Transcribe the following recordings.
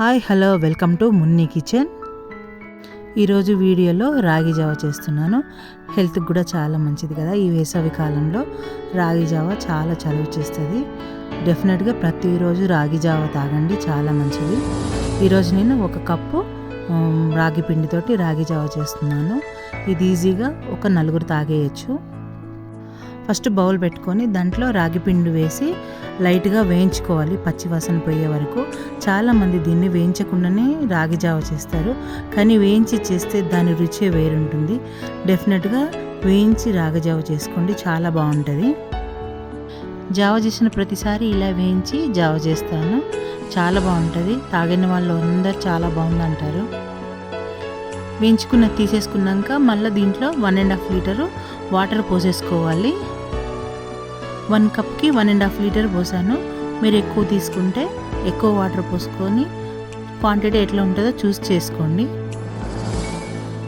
Hi hello welcome to Munni kitchen. ఈరోజు వీడియోలో రాగి జావ చేస్తున్నాను. హెల్త్కి కూడా చాలా మంచిది కదా ఈ వేసవి కాలంలో. రాగి జావ చాలా చలువ చేస్తుంది. డెఫినెట్గా ప్రతిరోజు రాగి జావ తాగండి చాలా మంచిది. ఈరోజు నేను ఒక కప్పు రాగి పిండితోటి రాగి జావ చేస్తున్నాను. ఇది ఈజీగా ఒక నలుగురు తాగేయచ్చు. ఫస్ట్ బౌల్ పెట్టుకొని దాంట్లో రాగి పిండి వేసి లైట్గా వేయించుకోవాలి పచ్చివాసన పోయే వరకు. చాలామంది దీన్ని వేయించకుండానే రాగి జావ చేస్తారు. కానీ వేయించి చేస్తే దాని రుచే వేరుంటుంది. డెఫినెట్గా వేయించి రాగి జావ చేసుకోండి చాలా బాగుంటుంది. జావ చేసిన ప్రతిసారి ఇలా వేయించి జావ చేస్తాను. చాలా బాగుంటుంది. తాగిన వాళ్ళు అందరు చాలా బాగుంది అంటారు వేయించుకున్న తీసేసుకున్నాక మళ్ళీ దీంట్లో one and half litre water పోసేసుకోవాలి. One కప్కి వన్ అండ్ హాఫ్ లీటర్ పోసాను. మీరు ఎక్కువ తీసుకుంటే ఎక్కువ వాటర్ పోసుకొని క్వాంటిటీ ఎట్లా ఉంటుందో చూస్ చేసుకోండి.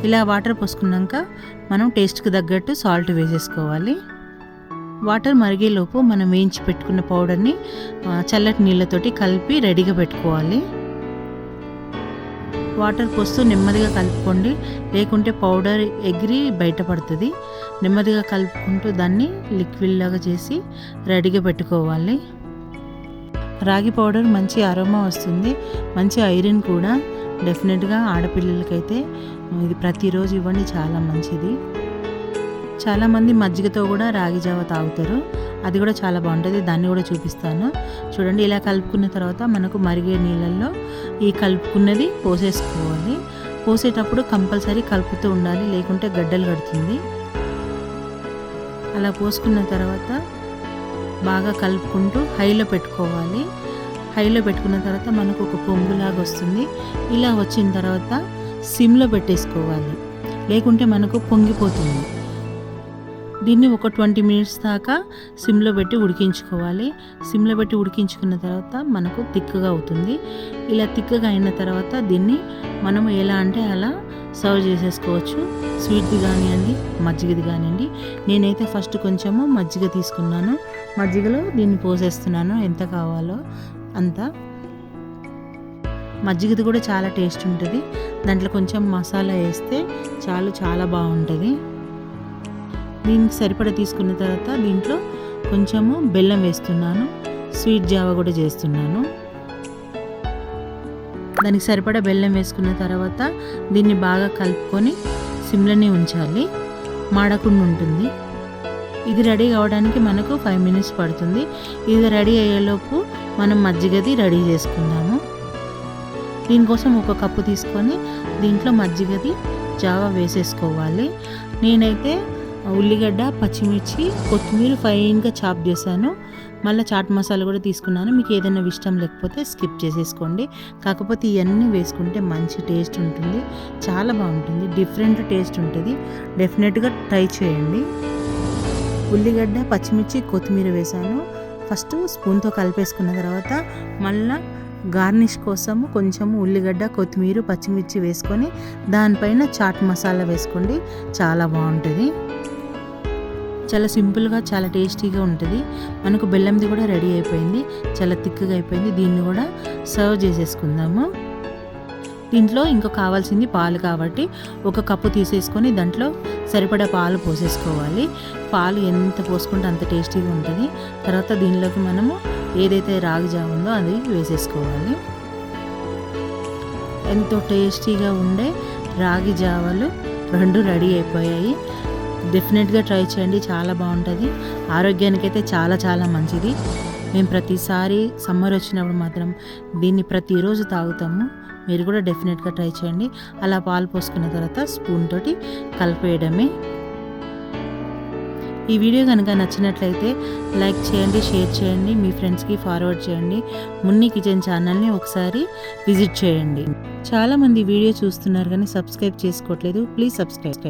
ఇలా వాటర్ పోసుకున్నాక మనం టేస్ట్కి తగ్గట్టు సాల్ట్ వేసేసుకోవాలి. వాటర్ మరిగేలోపు మనం వేయించి పెట్టుకున్న పౌడర్ని చల్లటి నీళ్ళతోటి కలిపి రెడీగా పెట్టుకోవాలి. వాటర్ పోస్తూ నెమ్మదిగా కలుపుకోండి. లేకుంటే పౌడర్ ఎగిరి బయటపడుతుంది. నెమ్మదిగా కలుపుకుంటూ దాన్ని లిక్విడ్ లాగా చేసి రెడీగా పెట్టుకోవాలి. రాగి పౌడర్ మంచి అరోమా వస్తుంది. మంచి ఐరన్ కూడా డెఫినెట్గా ఆడపిల్లలకైతే ఇది ప్రతిరోజు ఇవ్వండి. చాలా మంచిది. చాలామంది మజ్జిగతో కూడా రాగి జావ తాగుతారు. అది కూడా చాలా బాగుంటుంది. దాన్ని కూడా చూపిస్తాను. చూడండి ఇలా కలుపుకున్న తర్వాత మనకు మరిగే నీళ్ళల్లో ఈ కలుపుకున్నది పోసేసుకోవాలి. పోసేటప్పుడు కంపల్సరీ కలుపుతూ ఉండాలి లేకుంటే గడ్డలు కడుతుంది. అలా పోసుకున్న తర్వాత బాగా కలుపుకుంటూ హైలో పెట్టుకోవాలి. హైలో పెట్టుకున్న తర్వాత మనకు ఒక పొంగులాగా వస్తుంది. ఇలా వచ్చిన తర్వాత సిమ్లో పెట్టేసుకోవాలి. లేకుంటే మనకు పొంగిపోతుంది. దీన్ని ఒక ట్వంటీ మినిట్స్ దాకా సిమ్లో పెట్టి ఉడికించుకోవాలి. సిమ్లో పెట్టి ఉడికించుకున్న తర్వాత మనకు తిక్కగా అవుతుంది. ఇలా తిక్కగా అయిన తర్వాత దీన్ని మనం ఎలా అంటే అలా సర్వ్ చేసేసుకోవచ్చు. స్వీట్ది కానివ్వండి మజ్జిగది కానివ్వండి. నేనైతే ఫస్ట్ కొంచెము మజ్జిగ తీసుకున్నాను. మజ్జిగలో దీన్ని పోసేస్తున్నాను. ఎంత కావాలో అంత. మజ్జిగది కూడా చాలా టేస్ట్ ఉంటుంది. దాంట్లో కొంచెం మసాలా వేస్తే చాలు చాలా బాగుంటుంది. దీనికి సరిపడ తీసుకున్న తర్వాత దీంట్లో కొంచెము బెల్లం వేస్తున్నాను స్వీట్ జావ కూడా చేస్తున్నాను. దానికి సరిపడా బెల్లం వేసుకున్న తర్వాత దీన్ని బాగా కలుపుకొని సిమ్లోనే ఉంచాలి. మాడకుండా ఉంటుంది. ఇది రెడీ కావడానికి మనకు ఫైవ్ మినిట్స్ పడుతుంది. ఇది రెడీ అయ్యేలోపు మనం మజ్జిగది రెడీ చేసుకుందాము. దీనికోసం ఒక కప్పు తీసుకొని దీంట్లో మజ్జిగది జావా వేసేసుకోవాలి. నేనైతే ఉల్లిగడ్డ పచ్చిమిర్చి కొత్తిమీర ఫైన్గా చాప్ చేశాను. మళ్ళీ చాట్ మసాలా కూడా తీసుకున్నాను. మీకు ఏదైనా ఇష్టం లేకపోతే స్కిప్ చేసేసుకోండి. కాకపోతే ఇవన్నీ వేసుకుంటే మంచి టేస్ట్ ఉంటుంది. చాలా బాగుంటుంది. డిఫరెంట్ టేస్ట్ ఉంటుంది. డెఫినెట్గా ట్రై చేయండి. ఉల్లిగడ్డ పచ్చిమిర్చి కొత్తిమీర వేసాను ఫస్ట్ స్పూన్తో కలిపేసుకున్న తర్వాత మళ్ళీ గార్నిష్ కోసము కొంచెము ఉల్లిగడ్డ కొత్తిమీర పచ్చిమిర్చి వేసుకొని దానిపైన చాట్ మసాలా వేసుకోండి. చాలా బాగుంటుంది. చాలా సింపుల్గా చాలా టేస్టీగా ఉంటుంది. మనకు బెల్లంది కూడా రెడీ అయిపోయింది. చాలా థిక్గా అయిపోయింది. దీన్ని కూడా సర్వ్ చేసేసుకుందాము. దీంట్లో ఇంకా కావాల్సింది పాలు కాబట్టి ఒక కప్పు తీసేసుకొని దాంట్లో సరిపడా పాలు పోసేసుకోవాలి. పాలు ఎంత పోసుకుంటే అంత టేస్టీగా ఉంటుంది. తర్వాత దీనిలోకి మనము ఏదైతే రాగి జావ ఉందో అది వేసేసుకోవాలి. ఎంతో టేస్టీగా ఉండే రాగి జావలు రెండు రెడీ అయిపోయాయి. డెఫినెట్గా ట్రై చేయండి చాలా బాగుంటుంది. ఆరోగ్యానికి అయితే చాలా చాలా మంచిది. మేము ప్రతిసారి సమ్మర్ వచ్చినప్పుడు మాత్రం దీన్ని ప్రతిరోజు తాగుతాము. మీరు కూడా డెఫినెట్గా ట్రై చేయండి. అలా పాలు పోసుకున్న తర్వాత స్పూన్ తోటి కలిపేయడమే ఈ వీడియో కనుక నచ్చినట్లయితే లైక్ చేయండి షేర్ చేయండి మీ ఫ్రెండ్స్కి ఫార్వర్డ్ చేయండి. మున్ని కిచెన్ ఛానల్ని ఒకసారి విజిట్ చేయండి. చాలామంది వీడియో చూస్తున్నారు కానీ సబ్స్క్రైబ్ చేసుకోవట్లేదు. Please subscribe